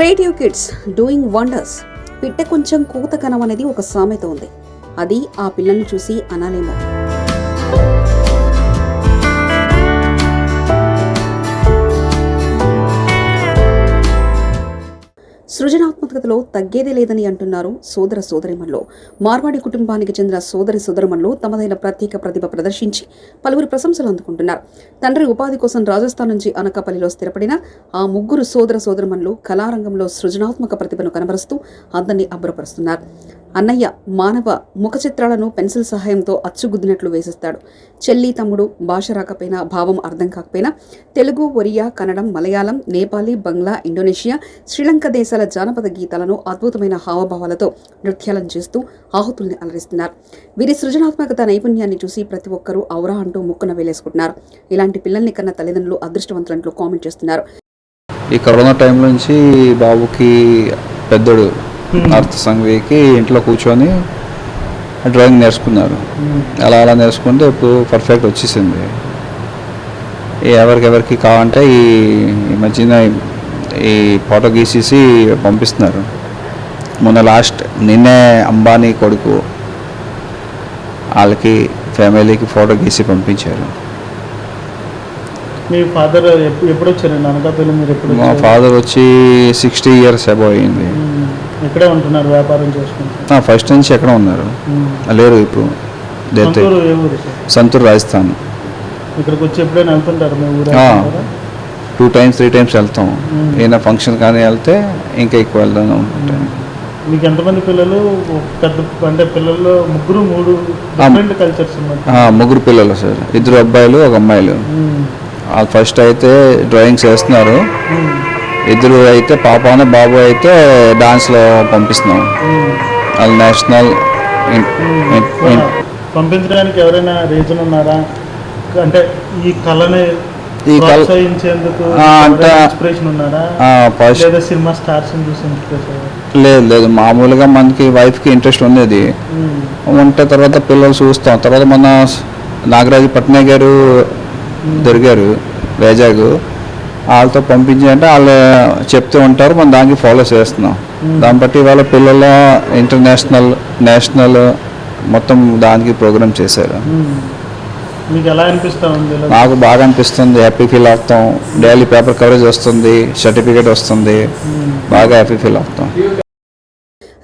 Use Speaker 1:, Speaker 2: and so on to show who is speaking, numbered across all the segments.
Speaker 1: Creative kids doing wonders. పిట్ట కొంచెం కూత కనం అనేది ఒక సామెత ఉంది. అది ఆ పిల్లల్ని చూసి అనాలేమో. సృజనాత్మకతలో తగ్గేదే లేదని అంటున్నారు సోదర సోదరిమణులు. మార్వాడి కుటుంబానికి చెందిన సోదరి సోదరిమణులు తమదైన ప్రత్యేక ప్రతిభ ప్రదర్శించి పలువురు ప్రశంసలు అందుకుంటున్నారు. తండ్రి ఉపాధి కోసం రాజస్థాన్ నుంచి అనకాపల్లిలో స్థిరపడిన ఆ ముగ్గురు సోదర సోదరిమణులు కళారంగంలో సృజనాత్మక ప్రతిభను కనబరుస్తూ అందరినీ అబ్బురపరుస్తున్నారు. అన్నయ్య మానవ ముఖ చిత్రాలను పెన్సిల్ సహాయంతో అచ్చుగుద్దినట్లు వేసిస్తాడు. చెల్లి తమ్ముడు భాష రాకపోయినా భావం అర్థం కాకపోయినా తెలుగు ఒరియా కన్నడం మలయాళం నేపాలీ బంగ్లా ఇండోనేషియా శ్రీలంక దేశాల జానపద గీతాలను అద్భుతమైన హావభావాలతో నృత్యాలను చేస్తూ ఆహుతుల్ని అలరిస్తున్నారు. వీరి సృజనాత్మకత నైపుణ్యాన్ని చూసి ప్రతి ఒక్కరూ ఔరా అంటూ ముక్కున వేలేసుకుంటున్నారు. ఇలాంటి పిల్లల్ని కన్న తల్లిదండ్రులు అదృష్టవంతులంటూ కామెంట్ చేస్తున్నారు.
Speaker 2: ఈ కరోనా టైం నుంచి బాబుకి పెద్దడు అర్థ సంఘవికి ఇంట్లో కూర్చొని డ్రాయింగ్ నేర్చుకున్నారు. అలా అలా నేర్చుకుంటే ఇప్పుడు పర్ఫెక్ట్ వచ్చేసింది. ఎవరికెవరికి కావాలంటే ఈ మధ్యన ఈ ఫోటో గీసేసి పంపిస్తున్నారు. మొన్న లాస్ట్ నిన్నే అంబానీ కొడుకు వాళ్ళకి ఫ్యామిలీకి ఫోటో గీసి పంపించారు.
Speaker 3: మీ ఫాదర్ ఎప్పుడు వచ్చారండి అనకాపల్లి మీరు ఎప్పుడు
Speaker 2: మా? ఫాదర్ వచ్చి సిక్స్టీ ఇయర్స్ అబౌ అయింది.
Speaker 3: మ్మ్. ఇక్కడే ఉంటున్నారు వ్యాపారం చేసుకుంటూ
Speaker 2: ఫస్ట్ నుంచి ఎక్కడ ఉన్నారు.
Speaker 3: మ్మ్.
Speaker 2: లేరు ఇప్పుడు.
Speaker 3: సొంతూరు
Speaker 2: రాజస్థాన్.
Speaker 3: ఇక్కడికి వచ్చి ఎప్పుడైనా వెళ్తుంటారు? మీ ఊరు?
Speaker 2: టూ టైమ్స్ త్రీ టైమ్స్ వెళ్తాం.
Speaker 3: మ్మ్.
Speaker 2: ఏదైనా ఫంక్షన్ కానీ వెళ్తే ఇంకా ఎక్కువ వెళ్దాం ఉంటాం
Speaker 3: మీకు ఎంతమంది పిల్లలు? పెద్ద అంటే పిల్లల్లో ముగ్గురు మూడు డిఫరెంట్ కల్చర్స్
Speaker 2: ముగ్గురు పిల్లలు సార్. ఇద్దరు అబ్బాయిలు ఒక అమ్మాయిలు. ఫస్ట్ అయితే డ్రాయింగ్స్ వేస్తున్నారు. ఇద్దరు అయితే పాప బాబు అయితే డాన్స్లో పంపిస్తున్నాం. వాళ్ళు నేషనల్
Speaker 3: మ్మ్. పంపించడానికి ఎవరైనా రీజన్ ఉన్నారా? అంటే ఈ కళని
Speaker 2: ఈ కళ- అంటే-
Speaker 3: సినిమా స్టార్స్
Speaker 2: లేదు లేదు. మామూలుగా మనకి వైఫ్కి ఇంట్రెస్ట్ ఉండేది ఉంటే తర్వాత పిల్లలు చూస్తాం. తర్వాత మన నాగరాజు పట్నాయక్ గారు దొరికారు వైజాగ్. వాళ్ళతో పంపించి అంటే వాళ్ళు చెప్తూ ఉంటారు మనం దానికి ఫాలో చేస్తున్నాం. దాన్ని బట్టి వాళ్ళ పిల్లల ఇంటర్నేషనల్ నేషనల్ మొత్తం దానికి ప్రోగ్రామ్ చేశారు.
Speaker 3: మీకు ఎలా అనిపిస్తా ఉంది? ఇలా?
Speaker 2: నాకు బాగా అనిపిస్తుంది హ్యాపీ ఫీల్ అవుతాం. డైలీ పేపర్ కవరేజ్ వస్తుంది సర్టిఫికేట్ వస్తుంది. బాగా హ్యాపీ ఫీల్ అవుతాం.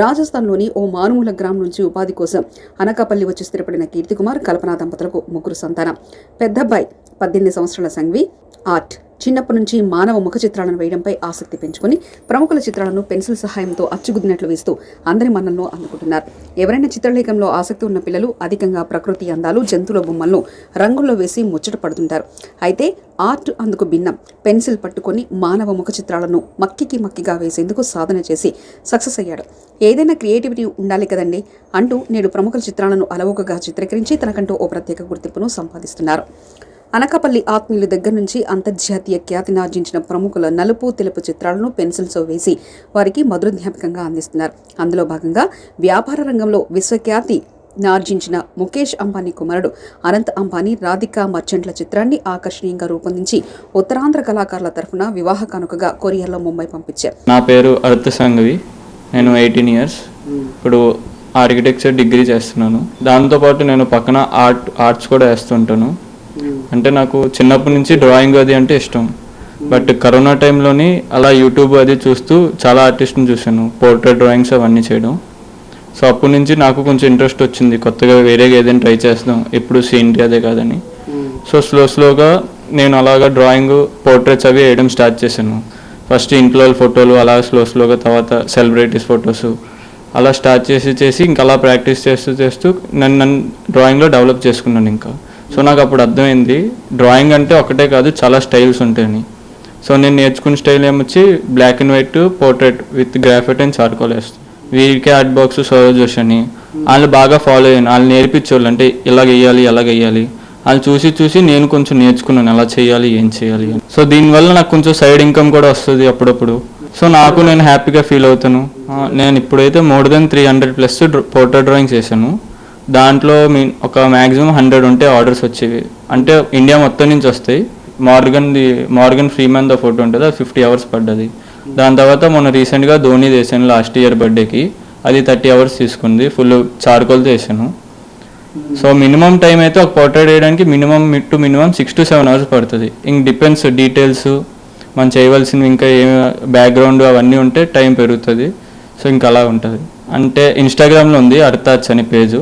Speaker 1: రాజస్థాన్లోని ఓ మారుమూల గ్రామం నుంచి ఉపాధి కోసం అనకాపల్లి వచ్చి స్థిరపడిన కీర్తికుమార్ కల్పనా దంపతులకు ముగ్గురు సంతానం. పెద్దబ్బాయి పద్దెనిమిది సంవత్సరాల సంఘవి ఆర్ట్. చిన్నప్పటి నుంచి మానవ ముఖ చిత్రాలను వేయడంపై ఆసక్తి పెంచుకొని ప్రముఖుల చిత్రాలను పెన్సిల్ సహాయంతో అచ్చుగుద్దినట్లు వేస్తూ అందరి మన్నలను అందుకుంటున్నారు. ఎవరైనా చిత్రలేఖంలో ఆసక్తి ఉన్న పిల్లలు అధికంగా ప్రకృతి అందాలు జంతువుల బొమ్మలను రంగుల్లో వేసి ముచ్చట పడుతుంటారు. అయితే ఆర్ట్ అందుకు భిన్నం. పెన్సిల్ పట్టుకొని మానవ ముఖ చిత్రాలను మక్కికి మక్కిగా వేసేందుకు సాధన చేసి సక్సెస్ అయ్యాడు. ఏదైనా క్రియేటివిటీ ఉండాలి కదండి అంటూ నేడు ప్రముఖుల చిత్రాలను అలవోకగా చిత్రీకరించి తనకంటూ ఓ ప్రత్యేక గుర్తింపును సంపాదిస్తున్నారు. అనకాపల్లి ఆత్మీయుల దగ్గర నుంచి అంతర్జాతీయ ఖ్యాతిని ఆర్జించిన ప్రముఖుల నలుపు తెలుపు చిత్రాలను పెన్సిల్స్తో వేసి వారికి మధుర జ్ఞాపకంగా అందిస్తున్నారు. అందులో భాగంగా వ్యాపార రంగంలో విశ్వఖ్యాతి ఆర్జించిన ముఖేష్ అంబానీ కుమారుడు అనంత్ అంబానీ రాధికా మర్చెంట్ల చిత్రాన్ని ఆకర్షణీయంగా రూపొందించి ఉత్తరాంధ్ర కళాకారుల తరఫున వివాహ కానుకగా కొరియర్లో ముంబై పంపించారు.
Speaker 4: నా పేరు అర్త్ సంఘవి. నేను ఎయిటీన్ ఇయర్స్. ఇప్పుడు ఆర్కిటెక్చర్ డిగ్రీ చేస్తున్నాను. దాంతోపాటు నేను పక్కన ఆర్ట్ ఆర్ట్స్ కూడా వేస్తుంటాను. అంటే నాకు చిన్నప్పటి నుంచి డ్రాయింగ్ అది అంటే ఇష్టం. బట్ కరోనా టైంలోని అలా యూట్యూబ్ అది చూస్తూ చాలా ఆర్టిస్ట్ని చూశాను పోర్ట్రేట్ డ్రాయింగ్స్ అవన్నీ చేయడం. సో అప్పటి నుంచి నాకు కొంచెం ఇంట్రెస్ట్ వచ్చింది కొత్తగా వేరేగా ఏదైనా ట్రై చేస్తాం ఎప్పుడు సీనరీ అదే కాదని. సో స్లో స్లోగా నేను అలాగా డ్రాయింగ్ పోర్ట్రేట్స్ అవి వేయడం స్టార్ట్ చేశాను. ఫస్ట్ ఇంట్లో ఫోటోలు అలా స్లో స్లోగా తర్వాత సెలబ్రిటీస్ ఫొటోస్. అలా స్టార్ట్ చేసి చేసి ఇంకా అలా ప్రాక్టీస్ చేస్తూ చేస్తూ నన్ను నన్ను డ్రాయింగ్లో డెవలప్ చేసుకున్నాను ఇంకా. సో నాకు అప్పుడు అర్థమైంది. డ్రాయింగ్ అంటే ఒకటే కాదు చాలా స్టైల్స్ ఉంటాయని. సో నేను నేర్చుకున్న style ఏమొచ్చి black and white portrait with graphite and charcoals వీరికే art box serve జోష్ అని. వాళ్ళు బాగా ఫాలో అయ్యాను వాళ్ళు నేర్పించేవాళ్ళు అంటే ఇలా వేయాలి ఎలా వేయాలి. వాళ్ళు చూసి చూసి నేను కొంచెం నేర్చుకున్నాను ఎలా చేయాలి ఏం చేయాలి? అని. సో దీనివల్ల నాకు కొంచెం సైడ్ ఇన్కమ్ కూడా వస్తుంది అప్పుడప్పుడు. సో నాకు నేను హ్యాపీగా ఫీల్ అవుతాను. నేను ఇప్పుడైతే more than three hundred plus portrait drawing చేశాను దాంట్లో మీ ఒక మ్యాక్సిమం హండ్రెడ్ ఉంటే ఆర్డర్స్ వచ్చేవి. అంటే ఇండియా మొత్తం నుంచి వస్తాయి. Morgan the Morgan Freeman the photo ఉంటుంది అది ఫిఫ్టీ అవర్స్ పడ్డది. దాని తర్వాత మొన్న రీసెంట్గా ధోని చేశాను లాస్ట్ ఇయర్ బర్త్డేకి. అది థర్టీ అవర్స్ తీసుకుంది ఫుల్ చార్కోల్ వేసాను సో మినిమం టైం అయితే ఒక పోర్ట్రేట్ వేయడానికి minimum two minimum six to seven hours పడుతుంది. ఇంక డిపెండ్స్ డీటెయిల్స్ మనం చేయవలసినవి ఇంకా ఏమి బ్యాక్గ్రౌండ్ అవన్నీ ఉంటే టైం పెరుగుతుంది. సో ఇంకా అలా ఉంటుంది. అంటే ఇన్స్టాగ్రామ్లో ఉంది అర్థాచ్ అని పేజు.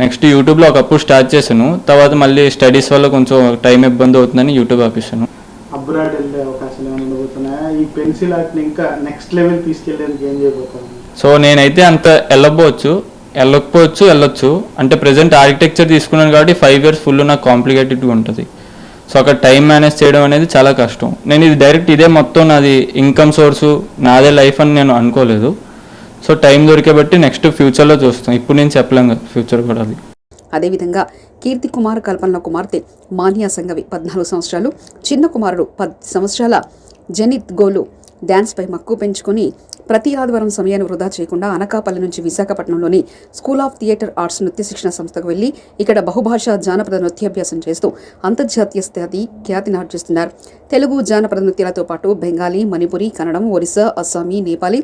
Speaker 4: నెక్స్ట్ యూట్యూబ్లో ఒకప్పుడు స్టార్ట్ చేశాను. తర్వాత మళ్ళీ స్టడీస్ వల్ల కొంచెం టైం ఇబ్బంది అవుతుందని యూట్యూబ్ ఆపేసాను
Speaker 3: అబ్రాడ్ వెళ్ళే అవకాశాలు ఏమైనా ఉండబోతున్నాయా? ఈ పెన్సిల్ ఆర్ట్ని ఇంకా నెక్స్ట్ లెవెల్ తీసుకెళ్ళడానికి ఏం
Speaker 4: సో నేనైతే అంత వెళ్ళకపోవచ్చు వెళ్ళకపోవచ్చు వెళ్ళొచ్చు అంటే ప్రజెంట్ ఆర్కిటెక్చర్ తీసుకున్నాను కాబట్టి ఫైవ్ ఇయర్స్ ఫుల్ నాకు కాంప్లికేటెడ్గా ఉంటుంది. సో అక్కడ టైం మేనేజ్ చేయడం అనేది చాలా కష్టం. నేను ఇది డైరెక్ట్ ఇదే మొత్తం నాది ఇన్కమ్ సోర్సు నాదే లైఫ్ అని నేను అనుకోలేదు. సో టైం దొరికే బట్టి నెక్స్ట్ ఫ్యూచర్లో చూస్తాం. ఇప్పుడు నేను చెప్పలేం ఫ్యూచర్ కూడా అది.
Speaker 1: అదేవిధంగా కీర్తి కుమార్ కల్పన కుమార్తె మానియా సంగవి పద్నాలుగు సంవత్సరాలు చిన్న కుమారుడు పది సంవత్సరాల జనిత్ గోలు డ్యాన్స్పై మక్కువ పెంచుకొని ప్రతి ఆదివారం సమయాన్ని వృధా చేయకుండా అనకాపల్లి నుంచి విశాఖపట్నంలోని స్కూల్ ఆఫ్ థియేటర్ ఆర్ట్స్ నృత్య శిక్షణ సంస్థకు వెళ్ళి ఇక్కడ బహుభాషా జానపద నృత్యాభ్యాసం చేస్తూ అంతర్జాతీయ స్థాయి ఖ్యాతిని ఆర్జిస్తున్నారు. తెలుగు జానపద నృత్యాలతో పాటు బెంగాలీ మణిపురి కన్నడం ఒరిస్సా అస్సామీ నేపాలీ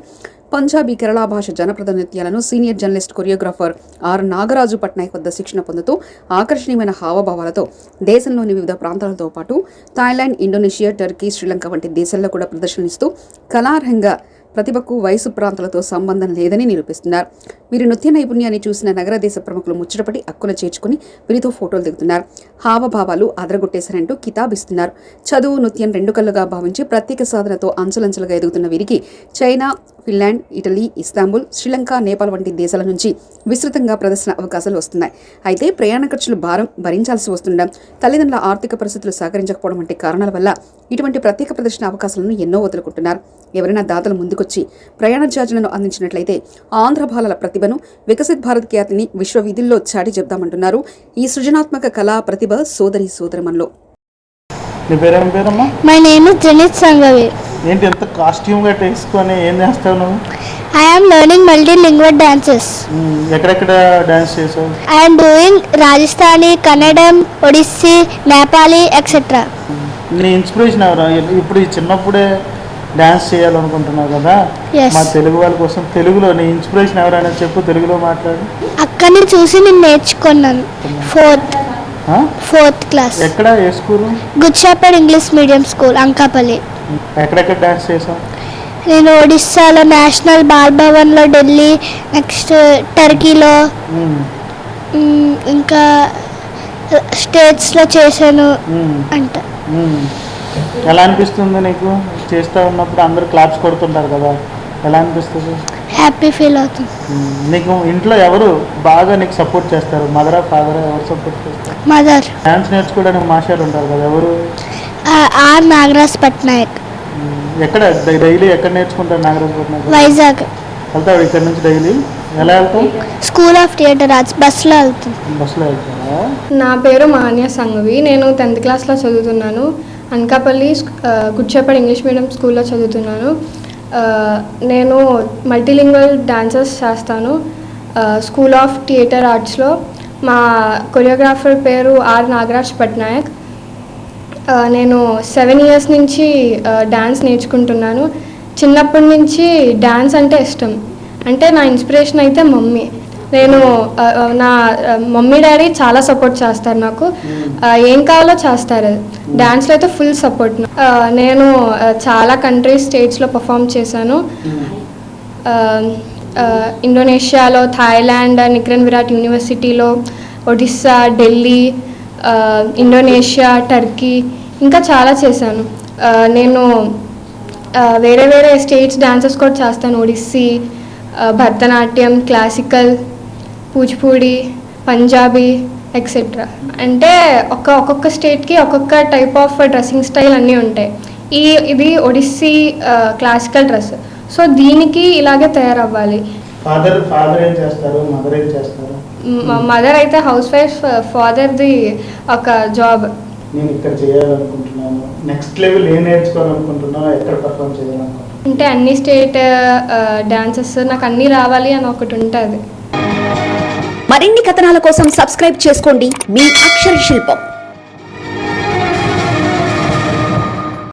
Speaker 1: పంజాబీ కేరళ భాష జనప్రద నృత్యాలను senior journalist choreographer R Nagaraju Patnaik వద్ద శిక్షణ పొందుతూ ఆకర్షణీయమైన హావభావాలతో దేశంలోని వివిధ ప్రాంతాలతో పాటు థాయిలాండ్ ఇండోనేషియా టర్కీ శ్రీలంక వంటి దేశాల్లో కూడా ప్రదర్శనలిస్తూ కళార్హంగా ప్రతిభకు వయసు ప్రాంతాలతో సంబంధం లేదని నిరూపిస్తున్నారు. వీరి నృత్య నైపుణ్యాన్ని చూసిన నగర దేశ ప్రముఖులు ముచ్చటపడి అక్కున చేర్చుకుని వీరితో ఫోటోలు దిగుతున్నారు. హావభావాలు అదరగొట్టేశారంటూ కితాబిస్తున్నారు. చదువు నృత్యం రెండు కళ్ళుగా భావించి ప్రత్యేక సాధనతో అంచులంచలుగా ఎదుగుతున్న వీరికి China Finland Italy Istanbul Sri Lanka Nepal వంటి దేశాల నుంచి విస్తృతంగా ప్రదర్శన అవకాశాలు వస్తున్నాయి. అయితే ప్రయాణ ఖర్చులు భారం భరించాల్సి వస్తుండడం తల్లిదండ్రుల ఆర్థిక పరిస్థితులు సహకరించకపోవడం వంటి కారణాల వల్ల ఇటువంటి ప్రత్యేక ప్రదర్శన అవకాశాలను ఎన్నో వదులుకుంటున్నారు. ఎవరైనా దాతలు ముందుకొచ్చి ప్రయాణ ఛార్జీలను అందించినట్లయితే ఆంధ్ర బాలల ప్రతిభను వికసిత్ భారత్ ఖ్యాతిని విశ్వవిధుల్లో చాటి చెప్దామంటున్నారు ఈ సృజనాత్మక కళా ప్రతిభ సోదరి సోదరమన్లో
Speaker 3: నీ పేరేం పేరమ్మా?
Speaker 5: My
Speaker 3: ఏంటి ఎంత కాస్ట్యూమ్గా వేసుకొని ఏం చేస్తావు నువ్వు?
Speaker 5: I am learning multilingual dances.
Speaker 3: ఉమ్, ఎక్కడెక్కడ డాన్స్ చేసావు?
Speaker 5: Am doing Rajasthani, Kannadam, Odissi, Nepali, etc.
Speaker 3: నీ ఇన్స్పిరేషన్ ఎవరు? ఇప్పుడు ఈ చిన్నప్పుడే డాన్స్ చేయాలనుకుంటున్నావు కదా?
Speaker 5: Yes.
Speaker 3: మా తెలుగు వాళ్ళ కోసం తెలుగులో నీ ఇన్స్పిరేషన్ ఎవరైనా చెప్పు తెలుగులో మాట్లాడు.
Speaker 5: అక్కడిని చూసి నేను నేర్చుకున్నాను. ఫోర్త్
Speaker 3: ఆ?
Speaker 5: ఫోర్త్ క్లాస్
Speaker 3: ఎక్కడ? ఏ school
Speaker 5: good shepherd English medium school Anakapalli
Speaker 3: ఎక్కడెక్కడ డాన్స్ చేసావు?
Speaker 5: నేను ఒడిస్సాలో నేషనల్ బాల్ భవన్లో ఢిల్లీ నెక్స్ట్ టర్కీలో ఇంకా స్టేట్స్లో చేశాను అంట.
Speaker 3: ఎలా అనిపిస్తుంది నీకు? చేస్తూ ఉన్నప్పుడు అందరూ క్లాప్స్ కొడుతుంటారు కదా. ఎలా అనిపిస్తుంది?
Speaker 5: హ్యాపీ ఫీల్ అవుతుంది.
Speaker 3: నీకు ఇంట్లో ఎవరు బాగా నీకు సపోర్ట్ చేస్తారు? మదరా ఫాదరా ఎవరు సపోర్ట్ చేస్తారు?
Speaker 5: మదర్
Speaker 3: డాన్స్ నేర్చుకోవడానికి మాస్టర్ ఉంటారు కదా ఎవరు?
Speaker 5: ఆర్ నాగరాజ్ పట్నాయక్.
Speaker 3: ఎక్కడ డైలీ ఎక్కడ నేర్చుకుంటారు నాగరాజు పట్నాయక్
Speaker 5: వైజాగ్.
Speaker 3: వెళ్తావు ఇక్కడ నుంచి డైలీ? ఎలా వెళ్తావు?
Speaker 5: స్కూల్ ఆఫ్ థియేటర్ ఆర్ట్స్ బస్సులో వెళ్తుంది
Speaker 3: బస్సులో వెళ్తావా?
Speaker 6: నా పేరు మాన్య సంఘవి. నేను టెన్త్ క్లాస్లో చదువుతున్నాను. అనకాపల్లి ఆ, గుడ్చేపడి ఇంగ్లీష్ మీడియం స్కూల్లో చదువుతున్నాను. నేను మల్టీలింగ్వల్ డాన్సెస్ చేస్తాను. స్కూల్ ఆఫ్ థియేటర్ ఆర్ట్స్లో. మా కొరియోగ్రాఫర్ పేరు ఆర్ నాగరాజ్ పట్నాయక్. నేను సెవెన్ ఇయర్స్ నుంచి ఆ, డాన్స్ నేర్చుకుంటున్నాను. చిన్నప్పటి నుంచి డాన్స్ అంటే ఇష్టం. అంటే నా ఇన్స్పిరేషన్ అయితే మమ్మీ. నేను నా మమ్మీ డాడీ చాలా సపోర్ట్ చేస్తారు నాకు. ఏం కావాలో చేస్తారు. డాన్స్లో అయితే ఫుల్ సపోర్ట్. నేను చాలా కంట్రీస్ స్టేట్స్లో పర్ఫామ్ చేశాను. ఇండోనేషియాలో థాయిలాండ్ నిక్రన్ విరాట్ యూనివర్సిటీలో ఒడిస్సా ఢిల్లీ ఇండోనేషియా టర్కీ ఇంకా చాలా చేశాను. నేను వేరే వేరే స్టేట్స్ డాన్సెస్ కూడా చేస్తాను. ఒడిస్సీ భరతనాట్యం క్లాసికల్ కూచిపూడి పంజాబీ ఎక్సెట్రా అంటే ఒక ఒక్కొక్క స్టేట్కి ఒక్కొక్క టైప్ ఆఫ్ డ్రెస్సింగ్ స్టైల్ అన్నీ ఉంటాయి. ఈ ఇది ఒడిస్సీ క్లాసికల్ డ్రెస్. సో దీనికి ఇలాగే తయారవ్వాలి.
Speaker 3: ఫాదర్ ఫాదర్ ఏం చేస్తారు? మదర్ ఏం చేస్తారు?
Speaker 6: మదర్ అయితే హౌస్ వైఫ్ ఫాదర్ది ఒక జాబ్
Speaker 3: నేను ఇక్కడ చేయాలనుకుంటున్నాను. నెక్స్ట్ లెవెల్ ఏం నేర్చుకోవాలనుకుంటున్నాను ఎక్కడ పర్ఫామ్ చేయాలనుకుంటున్నాను.
Speaker 6: అంటే అన్ని స్టేట్ డాన్సెస్ నాకు అన్నీ రావాలి అని ఒకటి ఉంటుంది.
Speaker 1: మరిన్ని కథనాల కోసం సబ్స్క్రైబ్ చేసుకోండి. మీ అక్షర శిల్పం.